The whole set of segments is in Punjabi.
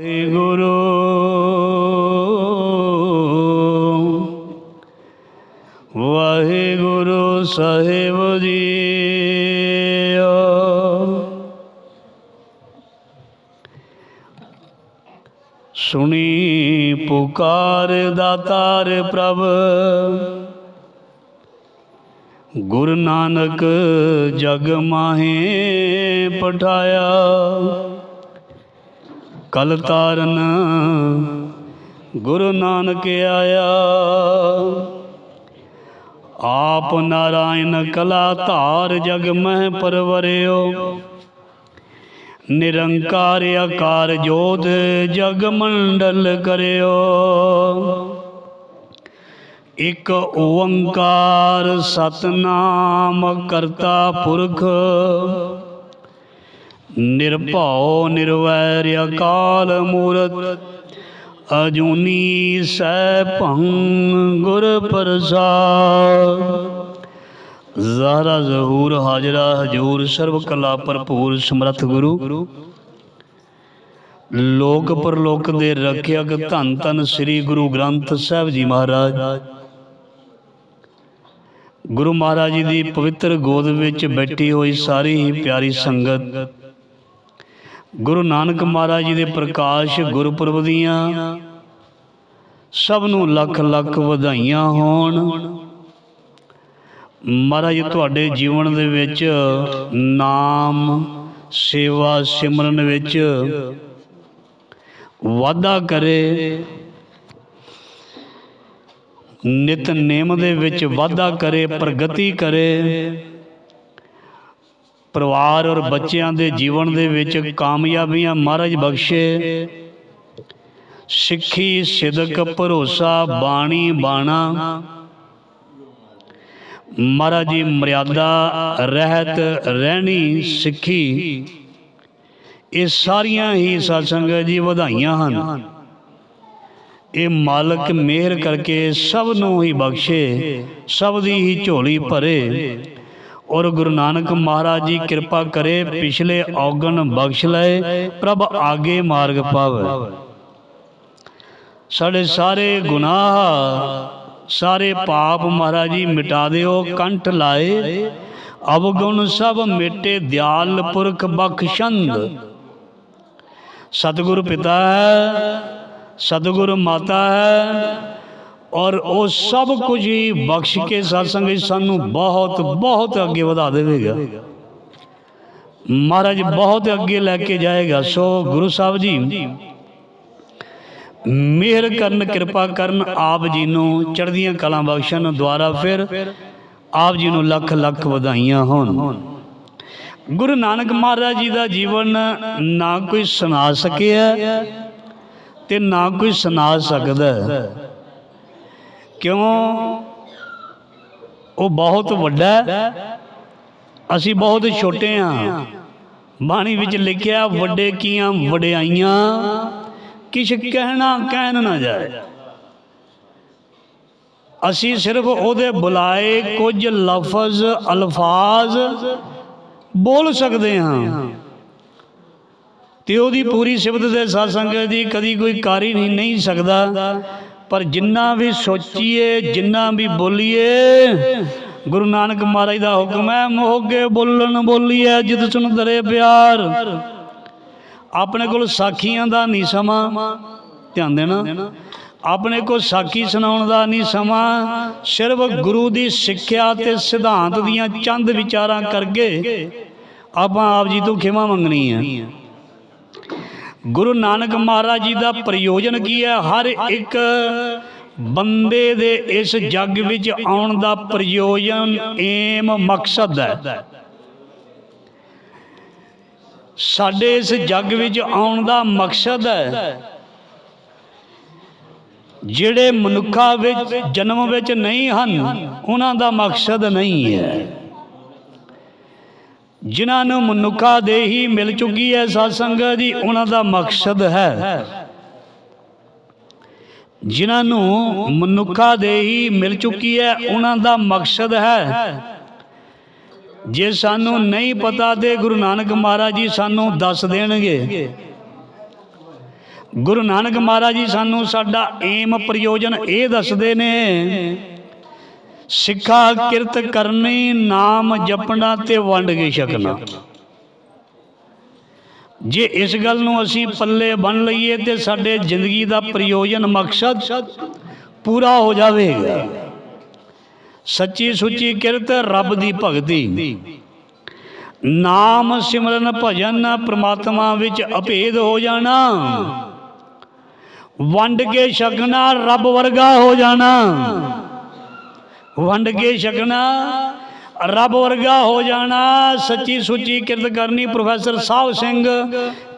ਗੁਰੂ ਵਾਹਿਗੁਰੂ ਸਾਹਿਬ ਜੀ ਸੁਣੀ ਪੁਕਾਰ ਦਾਤਾਰ ਪ੍ਰਭ। ਗੁਰੂ ਨਾਨਕ ਜਗ ਮਾਹੇ ਪਠਾਇਆ। ਕਲ ਤਾਰਨ ਗੁਰੂ ਨਾਨਕ ਆਇਆ। ਆਪ ਨਾਰਾਇਣ ਕਲਾ ਧਾਰ ਜਗ ਮਹਿ ਪਰਵਰਿਓ। ਨਿਰੰਕਾਰ ਆਕਾਰ ਜੋਤ ਜਗ ਮੰਡਲ ਕਰਿਓ। ਇਕ ਓੰਕਾਰ ਸਤਨਾਮ ਕਰਤਾ ਪੁਰਖ ਨਿਰਭਉ ਨਿਰਵੈਰ ਅਕਾਲ ਮੂਰਤ, ਅਜੂਨੀ ਸੈਭੰ ਗੁਰ ਪ੍ਰਸਾਦ। ਜ਼ਾਰਾ ਜ਼ਹੂਰ ਹਾਜ਼ਰਾ ਹਜੂਰ ਸਰਬ ਕਲਾ ਭਰਪੂਰ ਸਮਰਥ ਗੁਰੂ। ਲੋਕ ਪਰਲੋਕ ਦੇ ਰੱਖਿਅਕ ਧੰਨ ਧੰਨ ਸ੍ਰੀ ਗੁਰੂ ਗ੍ਰੰਥ ਸਾਹਿਬ ਜੀ ਮਹਾਰਾਜ। ਗੁਰੂ ਮਹਾਰਾਜ ਜੀ ਦੀ ਪਵਿੱਤਰ ਗੋਦ ਵਿੱਚ ਬੈਠੀ ਹੋਈ ਸਾਰੀ ਹੀ ਪਿਆਰੀ ਸੰਗਤ ਗੁਰੂ ਨਾਨਕ ਮਹਾਰਾਜ ਜੀ ਦੇ ਪ੍ਰਕਾਸ਼ ਗੁਰਪੁਰਬ ਦੀਆਂ ਸਭ ਨੂੰ ਲੱਖ ਲੱਖ ਵਧਾਈਆਂ ਹੋਣ। ਮਹਾਰਾਜ ਤੁਹਾਡੇ ਜੀਵਨ ਦੇ ਵਿੱਚ ਨਾਮ ਸੇਵਾ ਸਿਮਰਨ ਵਿੱਚ ਵਾਧਾ ਕਰੇ। ਨਿਤ ਨੇਮ ਦੇ ਵਿੱਚ ਵਾਧਾ ਕਰੇ ਪ੍ਰਗਤੀ ਕਰੇ। ਪਰਿਵਾਰ ਔਰ ਬੱਚਿਆਂ ਦੇ ਜੀਵਨ ਦੇ ਵਿੱਚ ਕਾਮਯਾਬੀਆਂ ਮਹਾਰਾਜ ਬਖਸ਼ੇ। ਸਿੱਖੀ ਸਿਦਕ ਭਰੋਸਾ ਬਾਣੀ ਬਾਣਾ ਮਹਾਰਾਜ ਜੀ ਮਰਿਆਦਾ ਰਹਿਤ ਰਹਿਣੀ ਸਿੱਖੀ। ਇਹ ਸਾਰੀਆਂ ਹੀ ਸਤਸੰਗ ਜੀ ਵਧਾਈਆਂ ਹਨ। ਇਹ ਮਾਲਕ ਮਿਹਰ ਕਰਕੇ ਸਭ ਨੂੰ ਹੀ ਬਖਸ਼ੇ। ਸਭ ਦੀ ਹੀ ਝੋਲੀ ਭਰੇ। ਔਰ ਗੁਰੂ ਨਾਨਕ ਮਹਾਰਾਜ ਜੀ ਕਿਰਪਾ ਕਰੇ, ਪਿਛਲੇ ਔਗਣ ਬਖਸ਼ ਲਏ, ਪ੍ਰਭ ਆਗੇ ਮਾਰਗ ਪਾਵੇ। ਸਾਡੇ ਸਾਰੇ ਗੁਨਾਹ, ਸਾਰੇ ਪਾਪ ਮਹਾਰਾਜ ਜੀ ਮਿਟਾ ਦਿਓ, ਕੰਠ ਲਾਏ। ਅਵਗੁਣ ਸਭ ਮਿਟੇ, ਦਿਆਲ ਪੁਰਖ ਬਖਸ਼ੰਦ। ਸਤਿਗੁਰ ਪਿਤਾ ਹੈ, ਸਤਿਗੁਰ ਮਾਤਾ ਹੈ ਔਰ ਉਹ ਸਭ ਕੁਝ ਹੀ ਬਖਸ਼ ਕੇ ਸਤਸੰਗ ਵਿੱਚ ਸਾਨੂੰ ਬਹੁਤ ਬਹੁਤ ਅੱਗੇ ਵਧਾ ਦੇਵੇਗਾ। ਮਹਾਰਾਜ ਬਹੁਤ ਅੱਗੇ ਲੈ ਕੇ ਜਾਏਗਾ। ਸੋ ਗੁਰੂ ਸਾਹਿਬ ਜੀ, ਮਿਹਰ ਕਰਨ, ਕਿਰਪਾ ਕਰਨ ਆਪ ਜੀ ਨੂੰ ਚੜ੍ਹਦੀਆਂ ਕਲਾਂ ਬਖਸ਼ਣ ਦੁਆਰਾ ਫਿਰ ਆਪ ਜੀ ਨੂੰ ਲੱਖ ਲੱਖ ਵਧਾਈਆਂ ਹੋਣ। ਗੁਰੂ ਨਾਨਕ ਮਹਾਰਾਜ ਜੀ ਦਾ ਜੀਵਨ ਨਾ ਕੋਈ ਸੁਣਾ ਸਕਿਆ ਤੇ ਨਾ ਕੋਈ ਸੁਣਾ ਸਕਦਾ। ਕਿਉਂ? ਉਹ ਬਹੁਤ ਵੱਡਾ ਅਸੀਂ ਬਹੁਤ ਛੋਟੇ ਹਾਂ। ਬਾਣੀ ਵਿੱਚ ਲਿਖਿਆ, ਵੱਡੇ ਕੀਆਂ, ਵਡਿਆਈਆਂ। ਕਿਛ ਕਹਿਣਾ, ਕਹਿਣ ਨਾ ਜਾਏ। ਅਸੀਂ ਸਿਰਫ ਉਹਦੇ ਬੁਲਾਏ ਕੁਝ ਲਫ਼ਜ਼, ਅਲਫਾਜ਼ ਬੋਲ ਸਕਦੇ ਹਾਂ। ਤੇ ਉਹਦੀ ਪੂਰੀ ਸਿਫਤ ਦੇ ਸਾਸੰਗ ਦੀ ਕਦੀ ਕੋਈ ਕਾਰੀ ਨਹੀਂ ਨਹੀਂ ਸਕਦਾ। ਪਰ ਜਿੰਨਾ ਵੀ ਸੋਚੀਏ, ਜਿੰਨਾ ਵੀ ਬੋਲੀਏ, ਗੁਰੂ ਨਾਨਕ ਮਹਾਰਾਜ ਦਾ ਹੁਕਮ ਹੈ, ਮੋਗੇ ਬੋਲਣ ਬੋਲੀਏ, ਜਿਤ ਸੁਣ ਦਰੇ ਪਿਆਰ। ਆਪਣੇ ਕੋਲ ਸਾਖੀਆਂ ਦਾ ਨਹੀਂ ਸਮਾਂ, ਧਿਆਨ ਦੇਣਾ। ਆਪਣੇ ਕੋਲ ਸਾਖੀ ਸੁਣਾਉਣ ਦਾ ਨਹੀਂ ਸਮਾਂ, ਸਿਰਫ ਗੁਰੂ ਦੀ ਸਿੱਖਿਆ ਤੇ ਸਿਧਾਂਤ ਦੀਆਂ ਚੰਦ ਵਿਚਾਰਾਂ ਕਰਕੇ ਆਪਾਂ ਆਪ ਜੀ ਤੋਂ ਖਿਮਾ ਮੰਗਣੀ ਹੈ। ਗੁਰੂ ਨਾਨਕ ਮਹਾਰਾਜ ਜੀ ਦਾ ਪ੍ਰਯੋਜਨ ਕੀ ਹੈ? ਹਰ ਇੱਕ ਬੰਦੇ ਦੇ ਇਸ ਜੱਗ ਵਿੱਚ ਆਉਣ ਦਾ ਪ੍ਰਯੋਜਨ ਏਮ ਮਕਸਦ ਹੈ। ਸਾਡੇ ਇਸ ਜੱਗ ਵਿੱਚ ਆਉਣ ਦਾ ਮਕਸਦ ਹੈ ਜਿਹੜੇ ਮਨੁੱਖਾਂ ਵਿੱਚ ਜਨਮ ਵਿੱਚ ਨਹੀਂ ਹਨ, ਉਹਨਾਂ ਦਾ ਮਕਸਦ ਨਹੀਂ ਹੈ। ਜਿਨ੍ਹਾਂ ਨੂੰ ਮਨੁੱਖਾ ਦੇ ਹੀ ਮਿਲ ਚੁੱਕੀ ਹੈ ਸਤਸੰਗ ਜੀ ਉਹਨਾਂ ਦਾ ਮਕਸਦ ਹੈ। ਜਿਨ੍ਹਾਂ ਨੂੰ ਮਨੁੱਖਾ ਦੇ ਹੀ ਮਿਲ ਚੁੱਕੀ ਹੈ, ਉਹਨਾਂ ਦਾ ਮਕਸਦ ਹੈ। ਜੇ ਸਾਨੂੰ ਨਹੀਂ ਪਤਾ ਤੇ ਗੁਰੂ ਨਾਨਕ ਮਹਾਰਾਜ ਜੀ ਸਾਨੂੰ ਦੱਸ ਦੇਣਗੇ। ਗੁਰੂ ਨਾਨਕ ਮਹਾਰਾਜ ਜੀ ਸਾਨੂੰ ਸਾਡਾ ਏਮ ਪ੍ਰਯੋਜਨ ਇਹ ਦੱਸਦੇ ਨੇ ਸਿੱਖਾ ਕਿਰਤ ਕਰਨੀ, ਨਾਮ ਜਪਣਾ ਤੇ ਵੰਡ ਕੇ ਛਕਣਾ। ਜੇ ਇਸ ਗੱਲ ਨੂੰ ਅਸੀਂ ਪੱਲੇ ਬੰਨ ਲਈਏ ਤੇ ਸਾਡੇ ਜ਼ਿੰਦਗੀ ਦਾ ਪ੍ਰਯੋਜਨ ਮਕਸਦ ਪੂਰਾ ਹੋ ਜਾਵੇਗਾ। ਸੱਚੀ ਸੁੱਚੀ ਕਿਰਤ ਰੱਬ ਦੀ ਭਗਤੀ। ਨਾਮ ਸਿਮਰਨ ਭਜਨ ਪ੍ਰਮਾਤਮਾ ਵਿੱਚ ਅਭੇਦ ਹੋ ਜਾਣਾ। ਵੰਡ ਕੇ ਛਕਣਾ ਰੱਬ ਵਰਗਾ ਹੋ ਜਾਣਾ। ਵੰਡ ਕੇ ਛਕਣਾ, ਰੱਬ ਵਰਗਾ ਹੋ ਜਾਣਾ, ਸੱਚੀ ਸੁੱਚੀ ਕਿਰਤ ਕਰਨੀ ਪ੍ਰੋਫੈਸਰ ਸਾਹਿਬ ਸਿੰਘ।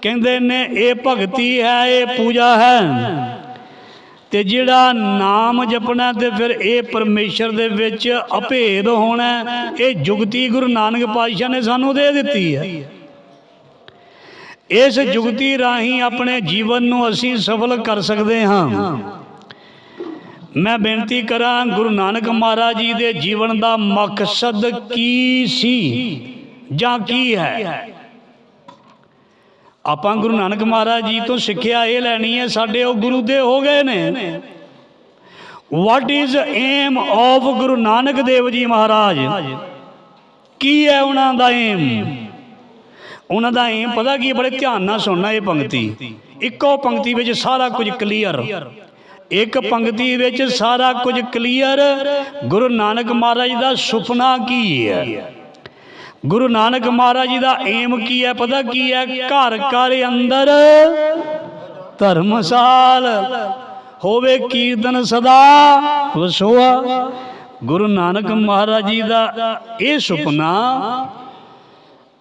ਕਹਿੰਦੇ ਨੇ, ਇਹ ਭਗਤੀ ਹੈ, ਇਹ ਪੂਜਾ ਹੈ। ਤੇ ਜਿਹੜਾ ਨਾਮ ਜਪਣਾ ਤੇ ਫਿਰ ਇਹ ਪਰਮੇਸ਼ਰ ਦੇ ਵਿੱਚ ਅਭੇਦ ਹੋਣਾ, ਇਹ ਜੁਗਤੀ ਗੁਰੂ ਨਾਨਕ ਪਾਤਸ਼ਾਹ ਨੇ ਸਾਨੂੰ ਦੇ ਦਿੱਤੀ ਹੈ। ਇਸ ਜੁਗਤੀ ਰਾਹੀਂ ਆਪਣੇ ਜੀਵਨ ਨੂੰ ਅਸੀਂ ਸਫਲ ਕਰ ਸਕਦੇ ਹਾਂ। ਮੈਂ ਬੇਨਤੀ ਕਰਾਂ ਗੁਰੂ ਨਾਨਕ ਮਹਾਰਾਜ ਜੀ ਦੇ ਜੀਵਨ ਦਾ ਮਕਸਦ ਕੀ ਸੀ ਜਾਂ ਕੀ ਹੈ? ਆਪਾਂ ਗੁਰੂ ਨਾਨਕ ਮਹਾਰਾਜ ਜੀ ਤੋਂ ਸਿੱਖਿਆ ਇਹ ਲੈਣੀ ਹੈ, ਸਾਡੇ ਉਹ ਗੁਰੂ ਦੇ ਹੋ ਗਏ ਨੇ। What is aim of Guru Nanak Dev ji Maharaj? ਕੀ ਹੈ ਉਹਨਾਂ ਦਾ ਏਮ ਉਹਨਾਂ ਦਾ ਏਮ ਪਤਾ ਕੀ ਬੜੇ ਧਿਆਨ ਨਾਲ ਸੁਣਨਾ ਇਹ ਪੰਕਤੀ। ਇੱਕੋ ਪੰਕਤੀ ਵਿੱਚ ਸਾਰਾ ਕੁਝ ਕਲੀਅਰ ਇੱਕ ਪੰਕਤੀ ਵਿੱਚ ਸਾਰਾ ਕੁਝ ਕਲੀਅਰ। ਗੁਰੂ ਨਾਨਕ ਮਹਾਰਾਜ ਦਾ ਸੁਪਨਾ ਕੀ ਹੈ? ਗੁਰੂ ਨਾਨਕ ਮਹਾਰਾਜ ਜੀ ਦਾ ਏਮ ਕੀ ਹੈ? ਪਤਾ ਕੀ ਹੈ? ਘਰ ਘਰ ਅੰਦਰ ਧਰਮਸਾਲ ਹੋਵੇ ਕੀਰਤਨ ਸਦਾ ਵਸੋਆ। ਗੁਰੂ ਨਾਨਕ ਮਹਾਰਾਜ ਜੀ ਦਾ ਇਹ ਸੁਪਨਾ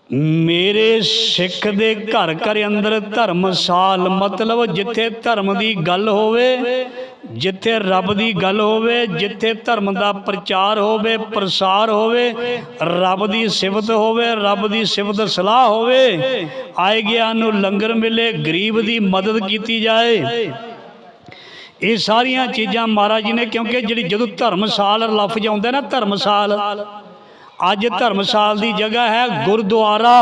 ਮੇਰੇ ਸਿੱਖ ਦੇ ਘਰ ਘਰ ਅੰਦਰ ਧਰਮਸਾਲ ਮਤਲਬ ਜਿੱਥੇ ਧਰਮ ਦੀ ਗੱਲ ਹੋਵੇ, ਜਿੱਥੇ ਰੱਬ ਦੀ ਗੱਲ ਹੋਵੇ, ਜਿੱਥੇ ਧਰਮ ਦਾ ਪ੍ਰਚਾਰ ਹੋਵੇ, ਪ੍ਰਸਾਰ ਹੋਵੇ, ਰੱਬ ਦੀ ਸਿਫਤ ਹੋਵੇ, ਰੱਬ ਦੀ ਸਿਫਤ ਸਲਾਹ ਹੋਵੇ, ਆਏ ਗਿਆ ਨੂੰ ਲੰਗਰ ਮਿਲੇ, ਗਰੀਬ ਦੀ ਮਦਦ ਕੀਤੀ ਜਾਏ। ਇਹ ਸਾਰੀਆਂ ਚੀਜ਼ਾਂ ਮਹਾਰਾਜ ਜੀ ਨੇ ਕਿਉਂਕਿ ਜਿਹੜੀ ਜਦੋਂ ਧਰਮਸਾਲ ਲਫ਼ਜ਼ ਆਉਂਦਾ ਨਾ ਧਰਮਸਾਲ ਅੱਜ ਧਰਮਸਾਲ ਦੀ ਜਗ੍ਹਾ ਹੈ ਗੁਰਦੁਆਰਾ।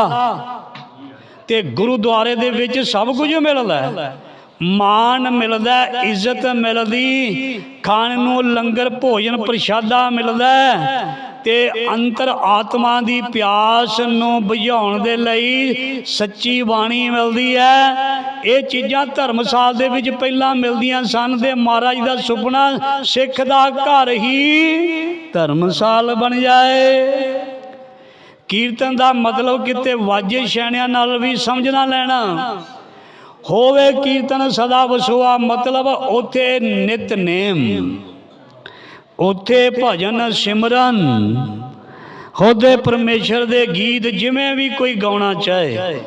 ਤੇ ਗੁਰਦੁਆਰੇ ਦੇ ਵਿੱਚ ਸਭ ਕੁਝ ਮਿਲਦਾ ਹੈ। ਮਾਨ ਮਿਲਦਾ ਹੈ, ਇੱਜ਼ਤ ਮਿਲਦੀ ਖਾਣ ਨੂੰ ਲੰਗਰ ਭੋਜਨ ਪ੍ਰਸ਼ਾਦਾ ਮਿਲਦਾ ਤੇ ਅੰਤਰ ਆਤਮਾ ਦੀ ਪਿਆਸ ਨੂੰ ਬੁਝਾਉਣ ਦੇ ਲਈ ਸੱਚੀ ਬਾਣੀ ਮਿਲਦੀ ਹੈ। ਇਹ ਚੀਜ਼ਾਂ ਧਰਮਸਾਲ ਦੇ ਵਿੱਚ ਪਹਿਲਾਂ ਮਿਲਦੀਆਂ ਸਨ ਤੇ ਮਹਾਰਾਜ ਦਾ ਸੁਪਨਾ ਸਿੱਖ ਦਾ ਘਰ ਹੀ ਧਰਮਸਾਲ ਬਣ ਜਾਏ। ਕੀਰਤਨ ਦਾ ਮਤਲਬ ਕਿਤੇ ਵਾਜੇ ਛੈਣਿਆਂ ਨਾਲ ਵੀ ਸਮਝਣਾ ਲੈਣਾ। ਹੋਵੇ ਕੀਰਤਨ ਸਦਾ ਵਸੋਆ, ਮਤਲਬ ਉਥੇ ਨਿਤਨੇਮ ਉਥੇ ਭਜਨ ਸਿਮਰਨ। ਹੋਦੇ ਪਰਮੇਸ਼ਰ ਦੇ ਗੀਤ ਜਿਵੇਂ ਵੀ ਕੋਈ ਗਾਉਣਾ ਚਾਹੇ,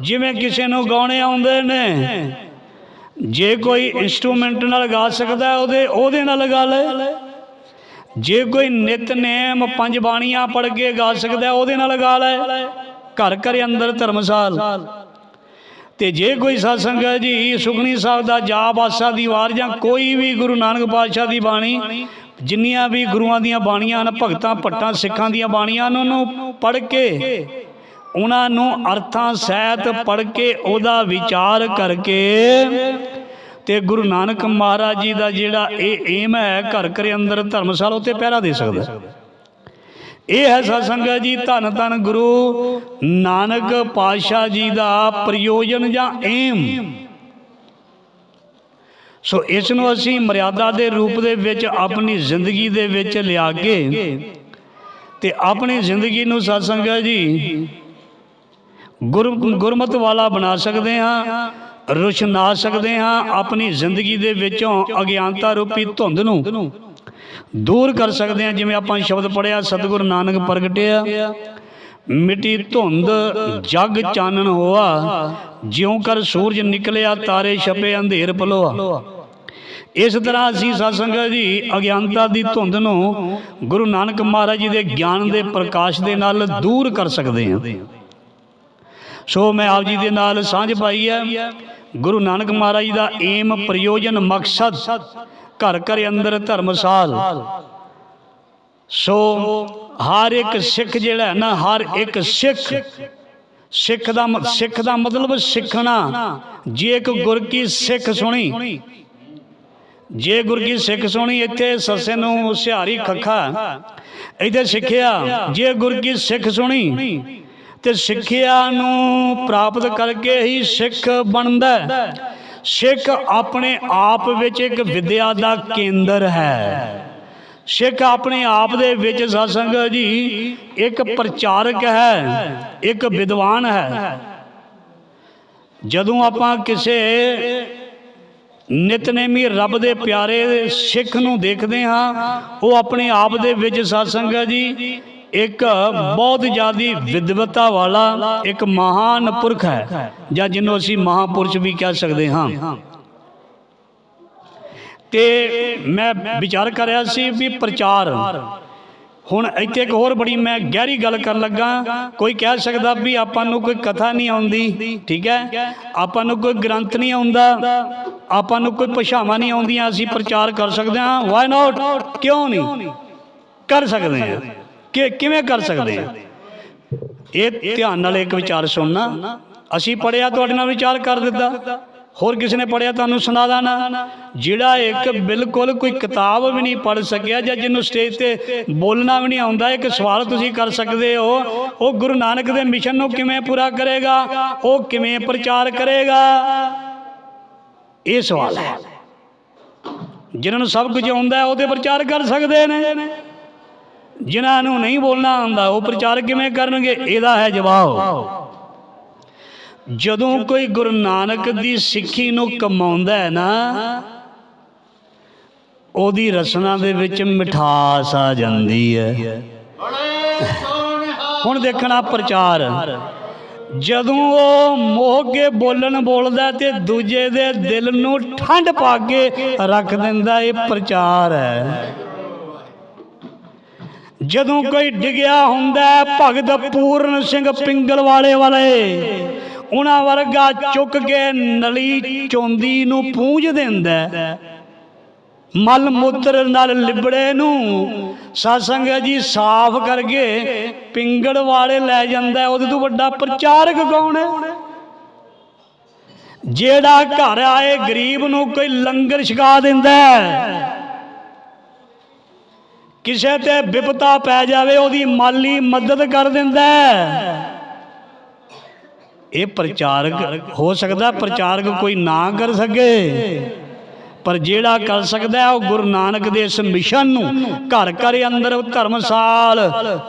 ਜਿਵੇਂ ਕਿਸੇ ਨੂੰ ਗਾਉਣੇ ਆਉਂਦੇ ਨੇ। ਜੇ ਕੋਈ ਇਨਸਟਰੂਮੈਂਟ ਨਾਲ ਗਾ ਸਕਦਾ ਉਹਦੇ ਉਹਦੇ ਨਾਲ ਗਾ ਲੈ। ਜੇ ਕੋਈ ਨਿਤਨੇਮ ਪੰਜ ਬਾਣੀਆਂ ਪੜ੍ਹ ਕੇ ਗਾ ਸਕਦਾ ਉਹਦੇ ਨਾਲ ਗਾ ਲੈ। ਘਰ ਘਰ ਅੰਦਰ ਧਰਮਸਾਲ। ਤੇ ਜੇ ਕੋਈ ਸਾਧ ਜੀ ਸੁਖਣੀ ਸਾਹਿਬ ਦਾ ਜਾਪ ਆਸਾ ਦੀ ਵਾਰ ਜਾਂ ਕੋਈ ਵੀ ਗੁਰੂ ਨਾਨਕ ਪਾਤਸ਼ਾਹ ਦੀ ਬਾਣੀ ਜਿੰਨੀਆਂ ਵੀ ਗੁਰੂਆਂ ਦੀਆਂ ਬਾਣੀਆਂ ਹਨ, ਭਗਤਾਂ ਭੱਟਾਂ ਸਿੱਖਾਂ ਦੀਆਂ ਬਾਣੀਆਂ ਹਨ, ਉਹਨੂੰ ਪੜ੍ਹ ਕੇ, ਉਹਨਾਂ ਨੂੰ ਅਰਥਾਂ ਸਹਿਤ ਪੜ੍ਹ ਕੇ ਉਹਦਾ ਵਿਚਾਰ ਕਰਕੇ ਤੇ ਗੁਰੂ ਨਾਨਕ ਮਹਾਰਾਜ ਜੀ ਦਾ ਜਿਹੜਾ ਇਹ ਏਮ ਹੈ, ਘਰ ਘਰ ਅੰਦਰ ਧਰਮਸ਼ਾਲ ਉੱਤੇ ਪਹਿਰਾ ਦੇ ਸਕਦਾ ਇਹ ਹੈ ਸਾਧ ਸੰਗਤ ਜੀ, ਧੰਨ ਧੰਨ ਗੁਰੂ ਨਾਨਕ ਪਾਤਸ਼ਾਹ ਜੀ ਦਾ ਪ੍ਰਯੋਜਨ ਜਾਂ ਏਮ। ਸੋ ਇਸ ਨੂੰ ਅਸੀਂ ਮਰਿਆਦਾ ਦੇ ਰੂਪ ਦੇ ਵਿੱਚ ਆਪਣੀ ਜ਼ਿੰਦਗੀ ਦੇ ਵਿੱਚ ਲਿਆ ਕੇ ਤੇ ਆਪਣੀ ਜ਼ਿੰਦਗੀ ਨੂੰ ਸਾਧ ਜੀ ਗੁਰ ਗੁਰਮਤ ਵਾਲਾ ਬਣਾ ਸਕਦੇ ਹਾਂ ਰੁਸ਼ਨਾ ਸਕਦੇ ਹਾਂ, ਆਪਣੀ ਜ਼ਿੰਦਗੀ ਦੇ ਵਿੱਚੋਂ ਅਗਿਆਨਤਾ ਰੂਪੀ ਧੁੰਦ ਨੂੰ ਦੂਰ ਕਰ ਸਕਦੇ ਹਾਂ, ਜਿਵੇਂ ਆਪਾਂ ਸ਼ਬਦ ਪੜਿਆ ਸਤਿਗੁਰੂ ਨਾਨਕ ਪ੍ਰਗਟਿਆ, ਮਿੱਟੀ ਧੁੰਦ, ਜਗ ਚਾਨਣ ਹੋਆ, ਜਿਉਂ ਕਰ ਸੂਰਜ ਨਿਕਲਿਆ, ਤਾਰੇ ਛਪੇ, ਅੰਧੇਰ ਪਲੋਆ ਇਸ ਤਰ੍ਹਾਂ ਅਸੀਂ ਸਾਧ ਸੰਗਤ ਜੀ ਅਗਿਆਨਤਾ ਦੀ ਧੁੰਦ ਨੂੰ ਗੁਰੂ ਨਾਨਕ ਮਹਾਰਾਜ ਜੀ ਦੇ ਗਿਆਨ ਦੇ ਪ੍ਰਕਾਸ਼ ਦੇ ਨਾਲ ਦੂਰ ਕਰ ਸਕਦੇ ਹਾਂ। ਸੋ ਮੈਂ ਆਪ ਜੀ ਦੇ ਨਾਲ ਸਾਂਝ ਪਾਈ ਹੈ। ਗੁਰੂ ਨਾਨਕ ਮਹਾਰਾਜ ਜੀ ਦਾ ਏਮ, ਪ੍ਰਯੋਜਨ, ਮਕਸਦ, ਘਰ ਘਰ ਅੰਦਰ ਧਰਮਸਾਲ ਸੋ ਹਰ ਇੱਕ ਸਿੱਖ ਜਿਹੜਾ ਹੈ ਨਾ, ਹਰ ਇੱਕ ਸਿੱਖ ਸਿੱਖ ਦਾ ਸਿੱਖ ਦਾ ਮਤਲਬ ਸਿੱਖਣਾ। ਜੇ ਇੱਕ ਗੁਰ ਕੀ ਸਿੱਖ ਸੁਣੀ ਜੇ ਗੁਰ ਕੀ ਸਿੱਖ ਸੁਣੀ ਇੱਥੇ ਸੱਸੇ ਨੂੰ ਹੁਸ਼ਿਆਰੀ ਖੱਖਾ ਇੱਥੇ ਸਿੱਖਿਆ, ਜੇ ਗੁਰ ਕੀ ਸਿੱਖ ਸੁਣੀ ਤੇ ਸਿੱਖਿਆ ਨੂੰ ਪ੍ਰਾਪਤ ਕਰਕੇ ਹੀ ਸਿੱਖ ਬਣਦਾ ਸਿੱਖ ਆਪਣੇ ਆਪ ਵਿੱਚ ਇੱਕ ਵਿਦਿਆ ਦਾ ਕੇਂਦਰ ਹੈ। ਸਿੱਖ ਆਪਣੇ ਆਪ ਦੇ ਵਿੱਚ ਸਤਸੰਗ ਜੀ, ਇੱਕ ਪ੍ਰਚਾਰਕ ਹੈ, ਇੱਕ ਵਿਦਵਾਨ ਹੈ। ਜਦੋਂ ਆਪਾਂ ਕਿਸੇ ਨਿਤਨੇਮੀ ਰੱਬ ਦੇ ਪਿਆਰੇ ਸਿੱਖ ਨੂੰ ਦੇਖਦੇ ਹਾਂ। ਉਹ ਆਪਣੇ ਆਪ ਦੇ ਵਿੱਚ ਸਤਸੰਗ ਜੀ। ਇੱਕ ਬਹੁਤ ਜ਼ਿਆਦੀ ਵਿਦਵਤਾ ਵਾਲਾ, ਇੱਕ ਮਹਾਨ ਪੁਰਖ ਹੈ, ਜਾਂ ਜਿਹਨੂੰ ਅਸੀਂ ਮਹਾਪੁਰਸ਼ ਵੀ ਕਹਿ ਸਕਦੇ ਹਾਂ। ਤੇ ਮੈਂ ਵਿਚਾਰ ਕਰ ਰਿਹਾ ਸੀ ਵੀ ਪ੍ਰਚਾਰ। ਹੁਣ ਇੱਥੇ ਇੱਕ ਹੋਰ ਬੜੀ ਮੈਂ ਗਹਿਰੀ ਗੱਲ ਕਰਨ ਲੱਗਾ। ਕੋਈ ਕਹਿ ਸਕਦਾ ਵੀ ਆਪਾਂ ਨੂੰ ਕੋਈ ਕਥਾ ਨਹੀਂ ਆਉਂਦੀ, ਠੀਕ ਹੈ? ਆਪਾਂ ਨੂੰ ਕੋਈ ਗ੍ਰੰਥ ਨਹੀਂ ਆਉਂਦਾ। ਆਪਾਂ ਨੂੰ ਕੋਈ ਭਾਸ਼ਾਵਾਂ ਨਹੀਂ ਆਉਂਦੀਆਂ, ਅਸੀਂ ਪ੍ਰਚਾਰ ਕਰ ਸਕਦੇ ਹਾਂ। ਵਾਈ ਨਾਟ ਕਿਉਂ ਨਹੀਂ? ਕਰ ਸਕਦੇ ਹਾਂ। ਕਿ ਕਿਵੇਂ ਕਰ ਸਕਦੇ ਹਾਂ? ਇਹ ਧਿਆਨ ਨਾਲ ਇੱਕ ਵਿਚਾਰ ਸੁਣਨਾ। ਅਸੀਂ ਪੜਿਆ ਤੁਹਾਡੇ ਨਾਲ ਵਿਚਾਰ ਕਰ ਦਿੱਤਾ। ਹੋਰ ਕਿਸੇ ਨੇ ਪੜਿਆ ਤੁਹਾਨੂੰ ਸੁਣਾ ਦੇਣਾ। ਜਿਹੜਾ ਇੱਕ ਬਿਲਕੁਲ ਕੋਈ ਕਿਤਾਬ ਵੀ ਨਹੀਂ ਪੜ ਸਕਿਆ ਜਾਂ ਜਿਹਨੂੰ ਸਟੇਜ ਤੇ ਬੋਲਣਾ ਵੀ ਨਹੀਂ ਆਉਂਦਾ, ਇੱਕ ਸਵਾਲ ਤੁਸੀਂ ਕਰ ਸਕਦੇ ਹੋ। ਉਹ ਗੁਰੂ ਨਾਨਕ ਦੇ ਮਿਸ਼ਨ ਨੂੰ ਕਿਵੇਂ ਪੂਰਾ ਕਰੇਗਾ? ਉਹ ਕਿਵੇਂ ਪ੍ਰਚਾਰ ਕਰੇਗਾ? ਇਹ ਸਵਾਲ ਹੈ। ਜਿਨ੍ਹਾਂ ਨੂੰ ਸਭ ਕੁਝ ਆਉਂਦਾ ਹੈ ਉਹਦੇ ਪ੍ਰਚਾਰ ਕਰ ਸਕਦੇ ਨੇ। ਜਿਨ੍ਹਾਂ ਨੂੰ ਨਹੀਂ ਬੋਲਣਾ ਆਉਂਦਾ, ਉਹ ਪ੍ਰਚਾਰ ਕਿਵੇਂ ਕਰਨਗੇ? ਇਹਦਾ ਹੈ ਜਵਾਬ। ਜਦੋਂ ਕੋਈ ਗੁਰੂ ਨਾਨਕ ਦੀ ਸਿੱਖੀ ਨੂੰ ਕਮਾਉਂਦਾ ਹੈ ਨਾ, ਉਹਦੀ ਰਸਨਾ ਦੇ ਵਿੱਚ ਮਿਠਾਸ ਆ ਜਾਂਦੀ ਹੈ। ਹੁਣ ਦੇਖਣਾ ਪ੍ਰਚਾਰ। ਜਦੋਂ ਉਹ ਮੋਹ ਕੇ ਬੋਲਣ ਬੋਲਦਾ ਤੇ ਦੂਜੇ ਦੇ ਦਿਲ ਨੂੰ ਠੰਡ ਪਾ ਕੇ ਰੱਖ ਦਿੰਦਾ, ਇਹ ਪ੍ਰਚਾਰ ਹੈ। ਜਦੋਂ ਕੋਈ ਡਿਗਿਆ ਹੁੰਦਾ ਭਗਤ ਪੂਰਨ ਸਿੰਘ ਪਿੰਗਲ ਵਾਲੇ ਵਾਲੇ ਉਹਨਾਂ ਵਰਗਾ ਚੁੱਕ ਕੇ ਨਲੀ ਚੋਂਦੀ ਨੂੰ ਪੂੰਝ ਦਿੰਦਾ ਮਲ ਮੂਤਰ ਨਾਲ ਲਿਬੜੇ ਨੂੰ। ਸਾਸੰਗ ਜੀ, ਸਾਫ਼ ਕਰਕੇ ਪਿੰਗੜ ਵਾਲੇ ਲੈ ਜਾਂਦਾ ਉਹਦੇ ਤੋਂ ਵੱਡਾ ਪ੍ਰਚਾਰਕ ਕੌਣ ਹੈ? ਜਿਹੜਾ ਘਰ ਆਏ, ਗਰੀਬ ਨੂੰ ਕੋਈ ਲੰਗਰ ਛਕਾ ਦਿੰਦਾ ਕਿਸੇ ਤੇ ਵਿਪਤਾ ਪੈ ਜਾਵੇ, ਉਹਦੀ ਮਾਲੀ ਮਦਦ ਕਰ ਦਿੰਦਾ ਇਹ ਪ੍ਰਚਾਰਕ, ਹੋ ਸਕਦਾ ਪ੍ਰਚਾਰਕ ਕੋਈ ਨਾ ਕਰ ਸਕੇ। ਪਰ ਜਿਹੜਾ ਕਰ ਸਕਦਾ ਹੈ ਉਹ ਗੁਰੂ ਨਾਨਕ ਦੇ ਇਸ ਮਿਸ਼ਨ ਨੂੰ ਘਰ ਘਰ ਅੰਦਰ ਧਰਮਸਾਲ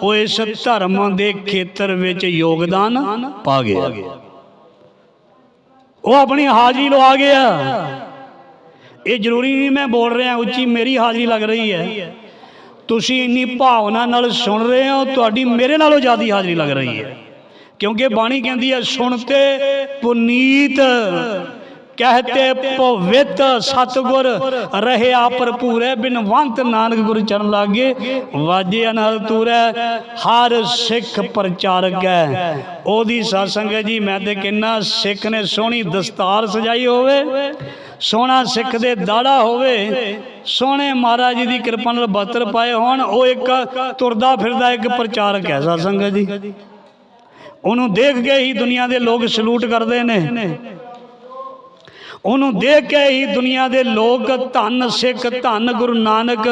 ਉਹ ਇਸ ਧਰਮ ਦੇ ਖੇਤਰ ਵਿੱਚ ਯੋਗਦਾਨ ਪਾ ਗਿਆ। ਉਹ ਆਪਣੀ ਹਾਜ਼ਰੀ ਲਵਾ ਗਿਆ। ਇਹ ਜ਼ਰੂਰੀ ਨਹੀਂ ਮੈਂ ਬੋਲ ਰਿਹਾ, ਉੱਚੀ ਮੇਰੀ ਹਾਜ਼ਰੀ ਲੱਗ ਰਹੀ ਹੈ। ਤੁਸੀਂ ਇੰਨੀ ਭਾਵਨਾ ਨਾਲ ਸੁਣ ਰਹੇ ਹੋ, ਤੁਹਾਡੀ ਮੇਰੇ ਨਾਲੋਂ ਜ਼ਿਆਦਾ ਹਾਜ਼ਰੀ ਲੱਗ ਰਹੀ ਹੈ। ਕਿਉਂਕਿ ਬਾਣੀ ਕਹਿੰਦੀ ਹੈ ਸੁਣਤੇ ਪੁਨੀਤ ਕਹਤੇ ਪਵਿੱਤ ਸਤਗੁਰ ਰਹਿਆ ਭਰਪੂਰੇ, ਬਿਨਵੰਤ ਨਾਨਕ ਗੁਰ ਚਰਨ ਲਾਗੇ ਵਾਜੇ ਅਨਹਦ ਤੂਰੈ, ਹਰ ਸਿੱਖ ਪ੍ਰਚਾਰਕ ਹੈ। ਉਹਦੀ ਸਾਸੰਗ ਜੀ, ਮੈਂ ਤੇ ਕਿੰਨਾ ਸਿੱਖ ਨੇ ਸੋਹਣੀ ਦਸਤਾਰ ਸਜਾਈ ਹੋਵੇ, ਸੋਹਣਾ ਸਿੱਖ ਦੇ ਦਾੜਾ ਹੋਵੇ, ਸੋਹਣੇ ਮਹਾਰਾਜ ਜੀ ਦੀ ਕਿਰਪਾ ਨਾਲ ਬਤਰ ਪਾਏ ਹੋਣ, ਉਹ ਇੱਕ ਤੁਰਦਾ ਫਿਰਦਾ ਇੱਕ ਪ੍ਰਚਾਰਕ ਹੈ ਸਾਸੰਗ ਜੀ। ਉਹਨੂੰ ਦੇਖ ਕੇ ਹੀ ਦੁਨੀਆ ਦੇ ਲੋਕ ਸਲੂਟ ਕਰਦੇ ਨੇ। ਉਹਨੂੰ ਦੇਖ ਕੇ ਹੀ ਦੁਨੀਆ ਦੇ ਲੋਕ ਧੰਨ ਸਿੱਖ, ਧੰਨ ਗੁਰੂ ਨਾਨਕ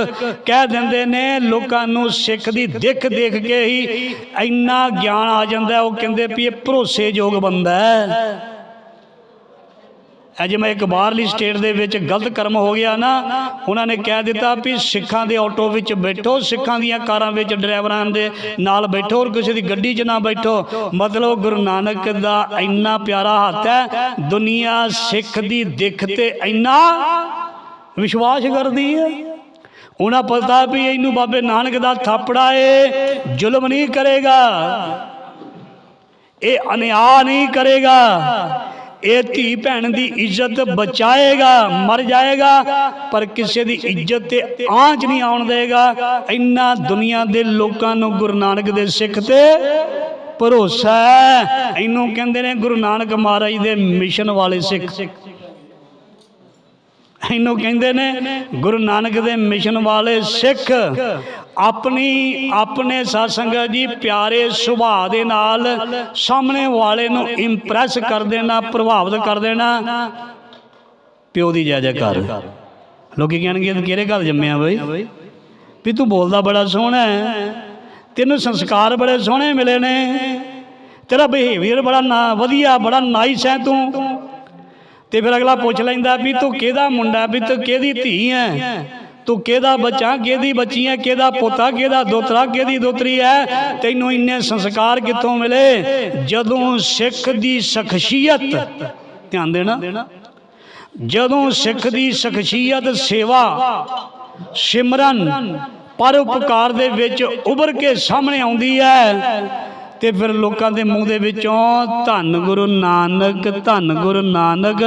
ਕਹਿ ਦਿੰਦੇ ਨੇ, ਲੋਕਾਂ ਨੂੰ ਸਿੱਖ ਦੀ ਦਿੱਖ ਦੇਖ ਕੇ ਹੀ ਇੰਨਾ ਗਿਆਨ ਆ ਜਾਂਦਾ ਉਹ ਕਹਿੰਦੇ ਵੀ ਇਹ ਭਰੋਸੇਯੋਗ ਬੰਦਾ ਹੈ। ਅਜੇ ਮੈਂ ਇੱਕ ਬਾਹਰਲੀ ਸਟੇਟ ਦੇ ਵਿੱਚ ਗਲਤ ਕਰਮ ਹੋ ਗਿਆ ਨਾ, ਉਹਨਾਂ ਨੇ ਕਹਿ ਦਿੱਤਾ ਵੀ ਸਿੱਖਾਂ ਦੇ ਆਟੋ ਵਿੱਚ ਬੈਠੋ, ਸਿੱਖਾਂ ਦੀਆਂ ਕਾਰਾਂ ਵਿੱਚ ਡਰਾਈਵਰਾਂ ਦੇ ਨਾਲ ਬੈਠੋ ਔਰ ਕਿਸੇ ਦੀ ਗੱਡੀ 'ਚ ਨਾ ਬੈਠੋ। ਮਤਲਬ ਗੁਰੂ ਨਾਨਕ ਦਾ ਇੰਨਾ ਪਿਆਰਾ ਹੱਥ ਹੈ, ਦੁਨੀਆ ਸਿੱਖ ਦੀ ਦਿੱਖ ਤੇ ਇੰਨਾ ਵਿਸ਼ਵਾਸ ਕਰਦੀ ਹੈ। ਉਹਨਾਂ ਪਤਾ ਵੀ ਇਹਨੂੰ ਬਾਬੇ ਨਾਨਕ ਦਾ ਥਾਪੜਾ ਏ, ਜ਼ੁਲਮ ਨਹੀਂ ਕਰੇਗਾ। ਇਹ ਅਨਿਆ ਨਹੀਂ ਕਰੇਗਾ। ਇਹ ਧੀ ਭੈਣ ਦੀ ਇੱਜ਼ਤ ਬਚਾਏਗਾ, ਮਰ ਜਾਏਗਾ, ਪਰ ਕਿਸੇ ਦੀ ਇੱਜ਼ਤ ਤੇ ਆਂਚ ਨਹੀਂ ਆਉਣ ਦੇਗਾ। ਇੰਨਾ ਦੁਨੀਆ ਦੇ ਲੋਕਾਂ ਨੂੰ ਗੁਰੂ ਨਾਨਕ ਦੇ ਸਿੱਖ ਤੇ ਭਰੋਸਾ ਹੈ। ਇਹਨੂੰ ਕਹਿੰਦੇ ਨੇ ਗੁਰੂ ਨਾਨਕ ਮਹਾਰਾਜ ਦੇ ਮਿਸ਼ਨ ਵਾਲੇ ਸਿੱਖ। ਇਹਨੂੰ ਕਹਿੰਦੇ ਨੇ ਗੁਰੂ ਨਾਨਕ ਦੇ ਮਿਸ਼ਨ ਵਾਲੇ ਸਿੱਖ। ਆਪਣੀ ਆਪਣੇ ਸਾਧ ਜੀ ਪਿਆਰੇ ਸੁਭਾਅ ਦੇ ਨਾਲ ਸਾਹਮਣੇ ਵਾਲੇ ਨੂੰ ਇੰਪ੍ਰੈਸ ਕਰ ਦੇਣਾ, ਪ੍ਰਭਾਵਿਤ ਕਰ ਦੇਣਾ। ਪਿਓ ਦੀ ਜੈ ਜੈਕਾਰ। ਲੋਕੀ ਕਹਿਣਗੇ, ਤੂੰ ਕਿਹੜੇ ਘਰ ਜੰਮਿਆ ਬਈ? ਵੀ ਤੂੰ ਬੋਲਦਾ ਬੜਾ ਸੋਹਣਾ ਹੈ। ਤੈਨੂੰ ਸੰਸਕਾਰ ਬੜੇ ਸੋਹਣੇ ਮਿਲੇ ਨੇ। ਤੇਰਾ ਬਿਹੇਵੀਅਰ ਬੜਾ ਨਾ, ਵਧੀਆ, ਬੜਾ ਨਾਈਸ ਹੈ ਤੂੰ। ਤੇ ਫਿਰ ਅਗਲਾ ਪੁੱਛ ਲੈਂਦਾ ਵੀ ਤੂੰ ਕਿਹਦਾ ਮੁੰਡਾ ਵੀ ਤੂੰ ਕਿਹਦੀ ਧੀ ਹੈ? ਤੂੰ ਕਿਹਦਾ ਬੱਚਾ ਕਿਹਦੀ ਬੱਚੀ ਹੈ ਕਿਹਦਾ ਪੋਤਾ ਕਿਹਦਾ ਦੋਤਰਾ ਕਿਹਦੀ ਦੋਤਰੀ ਹੈ ਤੈਨੂੰ ਇੰਨੇ ਸੰਸਕਾਰ ਕਿੱਥੋਂ ਮਿਲੇ? ਜਦੋਂ ਸਿੱਖ ਦੀ ਸ਼ਖਸੀਅਤ ਧਿਆਨ ਦੇਣਾ ਜਦੋਂ ਸਿੱਖ ਦੀ ਸ਼ਖਸੀਅਤ ਸੇਵਾ ਸਿਮਰਨ ਪਰਉਪਕਾਰ ਦੇ ਵਿੱਚ ਉੱਭਰ ਕੇ ਸਾਹਮਣੇ ਆਉਂਦੀ ਹੈ ਤੇ ਫਿਰ ਲੋਕਾਂ ਦੇ ਮੂੰਹ ਦੇ ਵਿੱਚੋਂ ਧੰਨ ਗੁਰੂ ਨਾਨਕ ਧੰਨ ਗੁਰੂ ਨਾਨਕ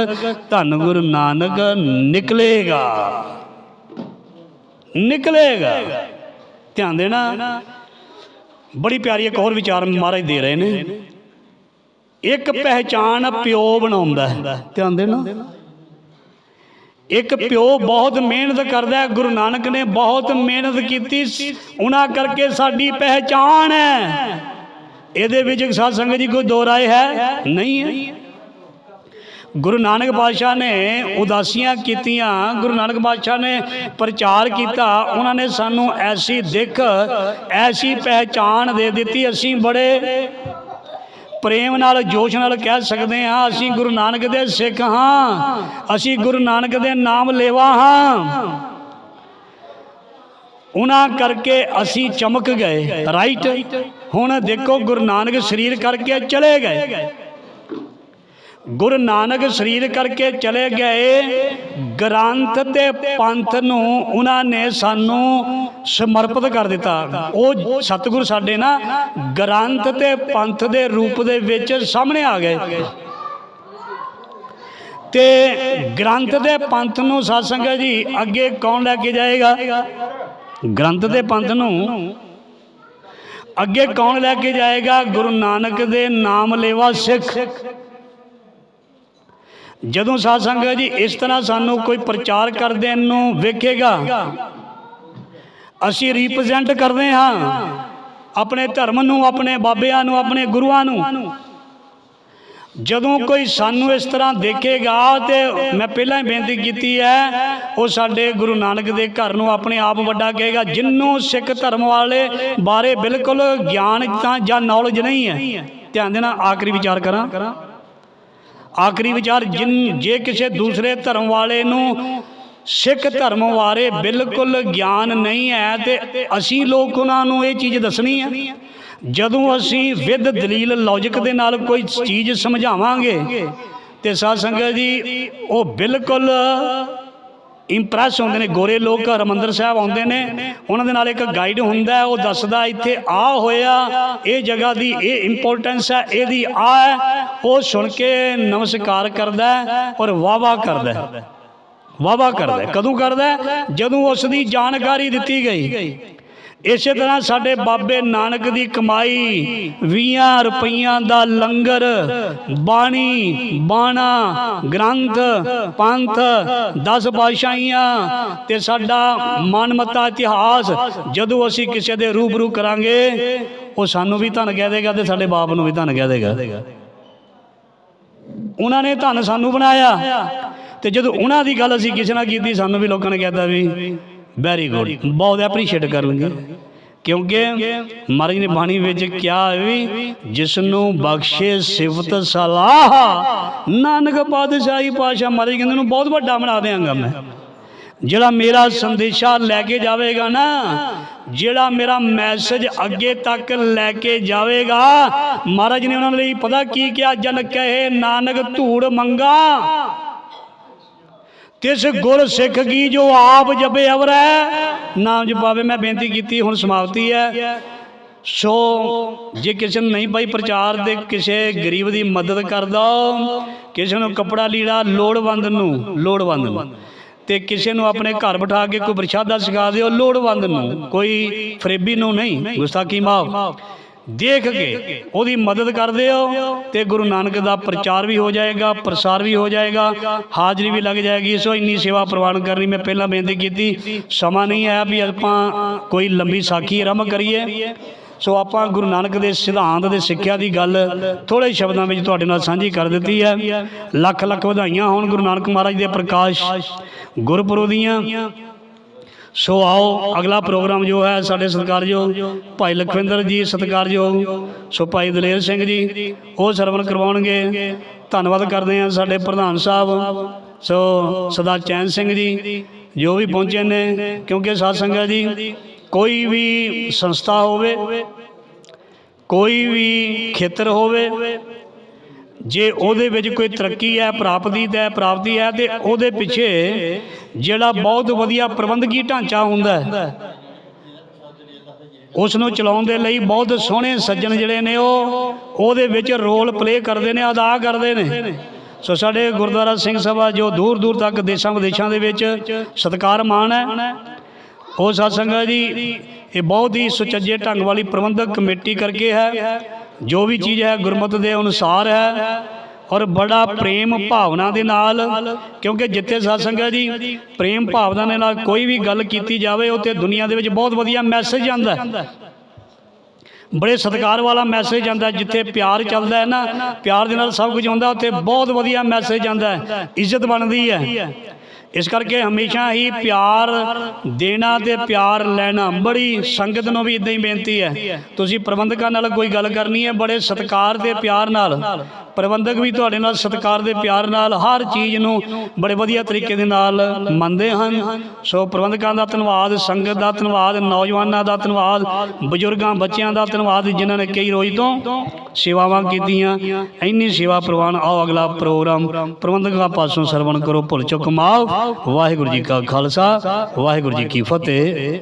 ਧੰਨ ਗੁਰੂ ਨਾਨਕ ਨਿਕਲੇਗਾ। ਨਿਕਲੇਗਾ। ਧਿਆਨ ਦੇਣਾ। ਬੜੀ ਪਿਆਰੀ ਇੱਕ ਹੋਰ ਵਿਚਾਰ ਮਹਾਰਾਜ ਦੇ ਰਹੇ ਨੇ। ਇੱਕ ਪਹਿਚਾਨ ਪਿਓ ਬਣਾਉਂਦਾ ਹੈ। ਧਿਆਨ ਦੇਣਾ। ਇੱਕ ਪਿਓ ਬਹੁਤ ਮਿਹਨਤ ਕਰਦਾ ਗੁਰੂ ਨਾਨਕ ਨੇ ਬਹੁਤ ਮਿਹਨਤ ਕੀਤੀ। ਉਹਨਾਂ ਕਰਕੇ ਸਾਡੀ ਪਹਿਚਾਨ ਹੈ। ਇਹਦੇ ਵਿੱਚ ਇੱਕ ਸਾਧ ਸੰਗਤ ਜੀ ਕੋਈ ਦੋ ਰਾਏ ਹੈ? ਨਹੀਂ ਹੈ। ਗੁਰੂ ਨਾਨਕ ਪਾਤਸ਼ਾਹ ਨੇ ਉਦਾਸੀਆਂ ਕੀਤੀਆਂ, ਗੁਰੂ ਨਾਨਕ ਪਾਤਸ਼ਾਹ ਨੇ ਪ੍ਰਚਾਰ ਕੀਤਾ, ਉਹਨਾਂ ਨੇ ਸਾਨੂੰ ਐਸੀ ਦਿੱਖ, ਐਸੀ ਪਹਿਚਾਨ ਦੇ ਦਿੱਤੀ, ਅਸੀਂ ਬੜੇ ਪ੍ਰੇਮ ਨਾਲ, ਜੋਸ਼ ਨਾਲ ਕਹਿ ਸਕਦੇ ਹਾਂ, ਅਸੀਂ ਗੁਰੂ ਨਾਨਕ ਦੇ ਸਿੱਖ ਹਾਂ, ਅਸੀਂ ਗੁਰੂ ਨਾਨਕ ਦੇ ਨਾਮ ਲੇਵਾ ਹਾਂ। ਉਹਨਾਂ ਕਰਕੇ ਅਸੀਂ ਚਮਕ ਗਏ ਰਾਈਟ ਹੁਣ ਦੇਖੋ ਗੁਰੂ ਨਾਨਕ ਸਰੀਰ ਕਰਕੇ ਚਲੇ ਗਏ। ਗੁਰੂ ਨਾਨਕ ਸਰੀਰ ਕਰਕੇ ਚਲੇ ਗਏ। ਗ੍ਰੰਥ ਤੇ ਪੰਥ ਨੂੰ ਉਹਨਾਂ ਨੇ ਸਾਨੂੰ ਸਮਰਪਿਤ ਕਰ ਦਿੱਤਾ। ਉਹ ਸਤਿਗੁਰ ਸਾਡੇ ਨਾ ਗ੍ਰੰਥ ਤੇ ਪੰਥ ਦੇ ਰੂਪ ਦੇ ਵਿੱਚ ਸਾਹਮਣੇ ਆ ਗਏ। ਤੇ ਗ੍ਰੰਥ ਦੇ ਪੰਥ ਨੂੰ ਸਾਧ ਸੰਗਤ ਜੀ, ਅੱਗੇ ਕੌਣ ਲੈ ਕੇ ਜਾਏਗਾ? ਗ੍ਰੰਥ ਦੇ ਪੰਥ ਨੂੰ ਅੱਗੇ ਕੌਣ ਲੈ ਕੇ ਜਾਏਗਾ? ਗੁਰੂ ਨਾਨਕ ਦੇ ਨਾਮ ਲੇਵਾ ਸਿੱਖ। ਜਦੋਂ ਸਾਧ ਸੰਗਤ ਜੀ ਇਸ ਤਰ੍ਹਾਂ ਸਾਨੂੰ ਕੋਈ ਪ੍ਰਚਾਰ ਕਰਦੇ ਨੂੰ ਵੇਖੇਗਾ, ਅਸੀਂ ਰਿਪਰੈਜ਼ੈਂਟ ਕਰਦੇ ਹਾਂ ਆਪਣੇ ਧਰਮ ਨੂੰ, ਆਪਣੇ ਬਾਬਿਆਂ ਨੂੰ, ਆਪਣੇ ਗੁਰੂਆਂ ਨੂੰ। ਜਦੋਂ ਕੋਈ ਸਾਨੂੰ ਇਸ ਤਰ੍ਹਾਂ ਦੇਖੇਗਾ ਤੇ ਮੈਂ ਪਹਿਲਾਂ ਹੀ ਬੇਨਤੀ ਕੀਤੀ ਹੈ, ਉਹ ਸਾਡੇ ਗੁਰੂ ਨਾਨਕ ਦੇ ਘਰ ਨੂੰ ਆਪਣੇ ਆਪ ਵੱਡਾ ਕਹੇਗਾ, ਜਿੰਨੂੰ ਸਿੱਖ ਧਰਮ ਵਾਲੇ ਬਾਰੇ ਬਿਲਕੁਲ ਗਿਆਨ ਤਾਂ ਜਾਂ ਨੌਲੇਜ ਨਹੀਂ ਹੈ, ਧਿਆਨ ਦੇਣਾ ਆਖਰੀ ਵਿਚਾਰ ਕਰਾਂ। ਆਖਰੀ ਵਿਚਾਰ ਜਿਨ ਜੇ ਕਿਸੇ ਦੂਸਰੇ ਧਰਮ ਵਾਲੇ ਨੂੰ ਸਿੱਖ ਧਰਮ ਬਾਰੇ ਬਿਲਕੁਲ ਗਿਆਨ ਨਹੀਂ ਹੈ ਤੇ ਅਸੀਂ ਲੋਕ ਉਹਨਾਂ ਨੂੰ ਇਹ ਚੀਜ਼ ਦੱਸਣੀ ਹੈ ਜਦੋਂ ਅਸੀਂ ਵਿਦ ਦਲੀਲ ਲੌਜੀਕ ਦੇ ਨਾਲ ਕੋਈ ਚੀਜ਼ ਸਮਝਾਵਾਂਗੇ ਤੇ ਸਾਧ ਸੰਗਤ ਜੀ, ਉਹ ਬਿਲਕੁਲ ਇੰਪ੍ਰੈਸ ਹੁੰਦੇ ਨੇ, ਗੋਰੇ ਲੋਕ ਹਰਿਮੰਦਰ ਸਾਹਿਬ ਆਉਂਦੇ ਨੇ। ਉਹਨਾਂ ਦੇ ਨਾਲ ਇੱਕ ਗਾਈਡ ਹੁੰਦਾ ਉਹ ਦੱਸਦਾ ਇੱਥੇ ਆ ਹੋਇਆ, ਇਹ ਜਗ੍ਹਾ ਦੀ ਇਹ ਇੰਪੋਰਟੈਂਸ ਹੈ, ਇਹਦੀ ਆ ਹੈ। ਉਹ ਸੁਣ ਕੇ ਨਮਸਕਾਰ ਕਰਦਾ ਔਰ ਵਾਹ ਵਾਹ ਕਰਦਾ ਹੈ। ਵਾਹ ਵਾਹ ਕਰਦਾ ਕਦੋਂ ਕਰਦਾ ਜਦੋਂ ਉਸ ਦੀ ਜਾਣਕਾਰੀ ਦਿੱਤੀ ਗਈ। ਇਸੇ ਤਰ੍ਹਾਂ ਸਾਡੇ ਬਾਬੇ ਨਾਨਕ ਦੀ ਕਮਾਈ 20 ਰੁਪਈਆਂ ਦਾ ਲੰਗਰ, ਬਾਣੀ, ਬਾਣਾ, ਗ੍ਰੰਥ, ਪੰਥ 10 ਪਾਤਸ਼ਾਹੀਆਂ ਤੇ ਸਾਡਾ ਮਨਮਤਾ ਇਤਿਹਾਸ ਜਦੋਂ ਅਸੀਂ ਕਿਸੇ ਦੇ ਰੂਬਰੂ ਕਰਾਂਗੇ, ਉਹ ਸਾਨੂੰ ਵੀ ਧਨ ਕਹਿ ਦੇਗਾ ਤੇ ਸਾਡੇ ਬਾਪ ਨੂੰ ਵੀ ਧਨ ਕਹਿ ਦੇਗਾ। ਉਹਨਾਂ ਨੇ ਧਨ ਸਾਨੂੰ ਬਣਾਇਆ ਤੇ ਜਦੋਂ ਉਹਨਾਂ ਦੀ ਗੱਲ ਅਸੀਂ ਕਿਸੇ ਨਾਲ ਕੀਤੀ, ਸਾਨੂੰ ਵੀ ਲੋਕਾਂ ਨੇ ਕਹਿਤਾ ਵੀ ਵੈਰੀ ਗੁੱਡ ਬਹੁਤ ਐਪਰੀਸ਼ੀਏਟ ਕਰਨਗੇ ਕਿਉਂਕਿ ਮਹਾਰਾਜ ਨੇ ਬਾਣੀ ਵਿੱਚ ਕਿਹਾ ਵੀ ਜਿਸ ਨੂੰ ਬਖਸ਼ੇ ਸਿਫਤ ਸਲਾਹ ਨਾਨਕ ਪਾਤਸ਼ਾਹੀ ਪਾਸ਼ਾ ਮਹਾਰਾਜ ਕਹਿੰਦੇ ਨੂੰ ਬਹੁਤ ਵੱਡਾ ਬਣਾ ਦੇਵਾਂਗਾ ਮੈਂ। ਜਿਹੜਾ ਮੇਰਾ ਸੰਦੇਸ਼ਾ ਲੈ ਕੇ ਜਾਵੇਗਾ ਨਾ ਜਿਹੜਾ ਮੇਰਾ ਮੈਸੇਜ ਅੱਗੇ ਤੱਕ ਲੈ ਕੇ ਜਾਵੇਗਾ ਮਹਾਰਾਜ ਨੇ ਉਹਨਾਂ ਲਈ ਪਤਾ ਕੀ ਕਿਹਾ? ਜਨ ਕਹੇ ਨਾਨਕ ਧੂੜ ਮੰਗਾ ਤਿਸ ਗੁਰ ਸਿੱਖ ਕੀ ਜੋ ਆਪ ਜਪੇ ਅਵਰੈ? ਨਾਮ ਜਪਾਵੇ ਮੈਂ ਬੇਨਤੀ ਕੀਤੀ, ਹੁਣ ਸਮਾਪਤੀ ਹੈ। ਸੋ ਜੇ ਕਿਸੇ ਨੂੰ ਨਹੀਂ ਭਾਈ ਪ੍ਰਚਾਰ ਦੇ ਕਿਸੇ ਗਰੀਬ ਦੀ ਮਦਦ ਕਰ ਦੋ ਕਿਸੇ ਨੂੰ ਕਪੜਾ ਲੀੜਾ ਲੋੜਵੰਦ ਨੂੰ ਲੋੜਵੰਦ ਨੂੰ, ਤੇ ਕਿਸੇ ਨੂੰ ਆਪਣੇ ਘਰ ਬਿਠਾ ਕੇ ਕੋਈ ਪ੍ਰਸ਼ਾਦਾ ਸਿਖਾ ਦਿਓ, ਲੋੜਵੰਦ ਨੂੰ, ਕੋਈ ਫਰੇਬੀ ਨੂੰ ਨਹੀਂ, ਗੁਸਤਾਖੀ ਮਾਫ। ਦੇਖ ਕੇ ਉਹਦੀ ਮਦਦ ਕਰਦੇ ਹੋ ਤੇ ਗੁਰੂ ਨਾਨਕ ਦਾ ਪ੍ਰਚਾਰ ਵੀ ਹੋ ਜਾਏਗਾ, ਪ੍ਰਸਾਰ ਵੀ ਹੋ ਜਾਏਗਾ, ਹਾਜ਼ਰੀ ਵੀ ਲੱਗ ਜਾਏਗੀ। ਸੋ ਇੰਨੀ ਸੇਵਾ ਪ੍ਰਵਾਨ ਕਰਨੀ ਮੈਂ ਪਹਿਲਾਂ ਬੇਨਤੀ ਕੀਤੀ। ਸਮਾਂ ਨਹੀਂ ਆਇਆ ਵੀ ਆਪਾਂ ਕੋਈ ਲੰਬੀ ਸਾਖੀ ਆਰੰਭ ਕਰੀਏ। ਸੋ ਆਪਾਂ ਗੁਰੂ ਨਾਨਕ ਦੇ ਸਿਧਾਂਤ ਦੇ ਸਿੱਖਿਆ ਦੀ ਗੱਲ ਥੋੜੇ ਸ਼ਬਦਾਂ ਵਿੱਚ ਤੁਹਾਡੇ ਨਾਲ ਸਾਂਝੀ ਕਰ ਦਿੱਤੀ ਹੈ। ਲੱਖ ਲੱਖ ਵਧਾਈਆਂ ਹੋਣ ਗੁਰੂ ਨਾਨਕ ਮਹਾਰਾਜ ਦੇ ਪ੍ਰਕਾਸ਼। ਗੁਰਪੁਰਬ ਦੀਆਂ ਸੋ ਆਓ, ਅਗਲਾ ਪ੍ਰੋਗਰਾਮ ਜੋ ਹੈ ਸਾਡੇ ਸਤਿਕਾਰਯੋਗ ਭਾਈ ਲਖਵਿੰਦਰ ਜੀ ਸਤਿਕਾਰਯੋਗ। ਸੋ ਭਾਈ ਦਲੇਰ ਸਿੰਘ ਜੀ, ਉਹ ਸਰਵਨ ਕਰਵਾਉਣਗੇ। ਧੰਨਵਾਦ ਕਰਦੇ ਹਾਂ ਸਾਡੇ ਪ੍ਰਧਾਨ ਸਾਹਿਬ। ਸੋ ਸਦਾ ਚੈਨ ਸਿੰਘ ਜੀ, ਜੋ ਵੀ ਪਹੁੰਚੇ ਨੇ, ਕਿਉਂਕਿ ਸਾਧ ਸੰਗਤ ਜੀ, ਕੋਈ ਵੀ ਸੰਸਥਾ ਹੋਵੇ, ਕੋਈ ਵੀ ਖੇਤਰ ਹੋਵੇ ਜੇ ਉਹਦੇ ਵਿੱਚ ਕੋਈ ਤਰੱਕੀ ਹੈ, ਪ੍ਰਾਪਤੀ ਹੈ ਪ੍ਰਾਪਤੀ ਹੈ, ਤੇ ਉਹਦੇ ਪਿੱਛੇ ਜਿਹੜਾ ਬਹੁਤ ਵਧੀਆ ਪ੍ਰਬੰਧਕੀ ਢਾਂਚਾ ਹੁੰਦਾ ਹੈ ਉਸ ਨੂੰ ਚਲਾਉਣ ਦੇ ਲਈ ਬਹੁਤ ਸੋਹਣੇ ਸੱਜਣ ਜਿਹੜੇ ਨੇ ਉਹ, ਉਹਦੇ ਵਿੱਚ ਰੋਲ ਪਲੇ ਕਰਦੇ ਨੇ, ਅਦਾ ਕਰਦੇ ਨੇ। ਸੋ ਸਾਡੇ ਗੁਰਦੁਆਰਾ ਸਿੰਘ ਸਭਾ ਜੋ ਦੂਰ ਦੂਰ ਤੱਕ ਦੇਸ਼ਾਂ ਵਿਦੇਸ਼ਾਂ ਦੇ ਵਿੱਚ ਸਤਿਕਾਰ ਮਾਣ ਹੈ। ਉਹ ਸਾਧ ਸੰਗਤ ਜੀ, ਇਹ ਬਹੁਤ ਹੀ ਸੁਚੱਜੇ ਢੰਗ ਵਾਲੀ ਪ੍ਰਬੰਧਕ ਕਮੇਟੀ ਕਰਕੇ ਹੈ। ਜੋ ਵੀ ਚੀਜ਼ ਹੈ, ਗੁਰਮਤ ਦੇ ਅਨੁਸਾਰ ਹੈ ਔਰ ਬੜਾ ਪ੍ਰੇਮ ਭਾਵਨਾ ਦੇ ਨਾਲ, ਕਿਉਂਕਿ ਜਿੱਥੇ ਸਾਧ ਸੰਗਤ ਜੀ, ਪ੍ਰੇਮ ਭਾਵਨਾ ਦੇ ਨਾਲ ਕੋਈ ਵੀ ਗੱਲ ਕੀਤੀ ਜਾਵੇ, ਉੱਥੇ ਦੁਨੀਆ ਦੇ ਵਿੱਚ ਬਹੁਤ ਵਧੀਆ ਮੈਸੇਜ ਜਾਂਦਾ ਬੜੇ ਸਤਿਕਾਰ ਵਾਲਾ ਮੈਸੇਜ ਜਾਂਦਾ ਜਿੱਥੇ ਪਿਆਰ ਚੱਲਦਾ ਹੈ ਨਾ, ਪਿਆਰ ਦੇ ਨਾਲ ਸਭ ਕੁਝ ਆਉਂਦਾ ਉੱਥੇ ਬਹੁਤ ਵਧੀਆ ਮੈਸੇਜ ਜਾਂਦਾ ਇੱਜ਼ਤ ਬਣਦੀ ਹੈ। ਇਸ ਕਰਕੇ ਹਮੇਸ਼ਾ ਹੀ ਪਿਆਰ ਦੇਣਾ ਤੇ ਪਿਆਰ ਲੈਣਾ ਬੜੀ ਸੰਗਤ ਨੂੰ ਵੀ ਇਦਾਂ ਹੀ ਬੇਨਤੀ ਹੈ। ਤੁਸੀਂ ਪ੍ਰਬੰਧਕਾਂ ਨਾਲ ਕੋਈ ਗੱਲ ਕਰਨੀ ਹੈ, ਬੜੇ ਸਤਿਕਾਰ ਤੇ ਪਿਆਰ ਨਾਲ। ਪ੍ਰਬੰਧਕ ਵੀ ਤੁਹਾਡੇ ਨਾਲ ਸਤਿਕਾਰ ਦੇ ਪਿਆਰ ਨਾਲ ਹਰ ਚੀਜ਼ ਨੂੰ ਬੜੇ ਵਧੀਆ ਤਰੀਕੇ ਦੇ ਨਾਲ ਮੰਨਦੇ ਹਨ। ਸੋ ਪ੍ਰਬੰਧਕਾਂ ਦਾ ਧੰਨਵਾਦ, ਸੰਗਤ ਦਾ ਧੰਨਵਾਦ, ਨੌਜਵਾਨਾਂ ਦਾ ਧੰਨਵਾਦ, ਬਜ਼ੁਰਗਾਂ, ਬੱਚਿਆਂ ਦਾ ਧੰਨਵਾਦ ਜਿਨ੍ਹਾਂ ਨੇ ਕਈ ਰੋਜ਼ ਤੋਂ ਸੇਵਾਵਾਂ ਕੀਤੀਆਂ। ਇੰਨੀ ਸੇਵਾ ਪ੍ਰਵਾਨ ਆਓ ਅਗਲਾ ਪ੍ਰੋਗਰਾਮ। ਪ੍ਰਬੰਧਕਾਂ ਪਾਸੋਂ ਸਰਵਣ ਕਰੋ, ਭੁੱਲ ਚੁੱਕ ਮਾਫ। ਵਾਹਿਗੁਰੂ ਜੀ ਕਾ ਖਾਲਸਾ, ਵਾਹਿਗੁਰੂ ਜੀ ਕੀ ਫਤਿਹ।